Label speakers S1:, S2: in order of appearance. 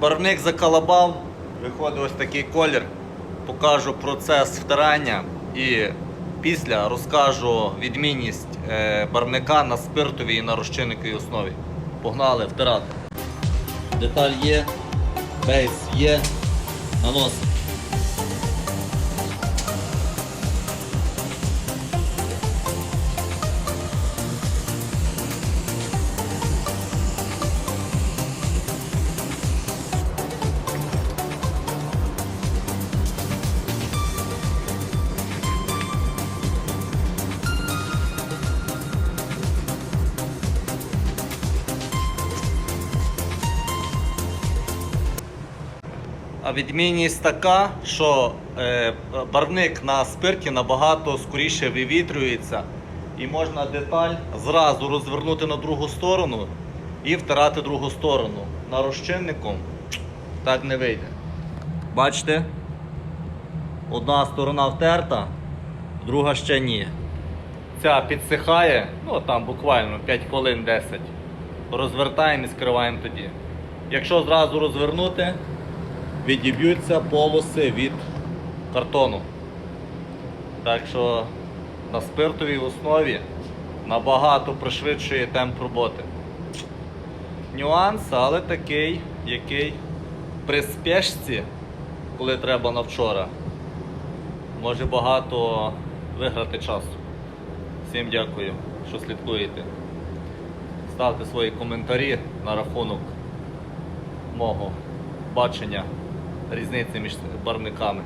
S1: Барвник закалабав, виходить ось такий колір. Покажу процес втирання і після розкажу відмінність е, барвника на спиртовій і на розчинниковій основі. Погнали втирати. Деталь є, бейс є, наносимо. Відмінність така, що е, барвник на спирті набагато скоріше вивітрюється і можна деталь зразу розвернути на другу сторону і втирати другу сторону. На розчиннику так не вийде. Бачите? Одна сторона втерта, друга ще ні. Ця підсихає, ну там буквально 5 хвилин 10. Розвертаємо і скриваємо тоді. Якщо зразу розвернути, відіб'ються полоси від картону. Так що на спиртовій основі набагато пришвидшує темп роботи. Нюанс, але такий, який при спешці, коли треба на вчора, може багато виграти часу. Всім дякую, що слідкуєте. Ставте свої коментарі на рахунок мого бачення різниці між барвниками.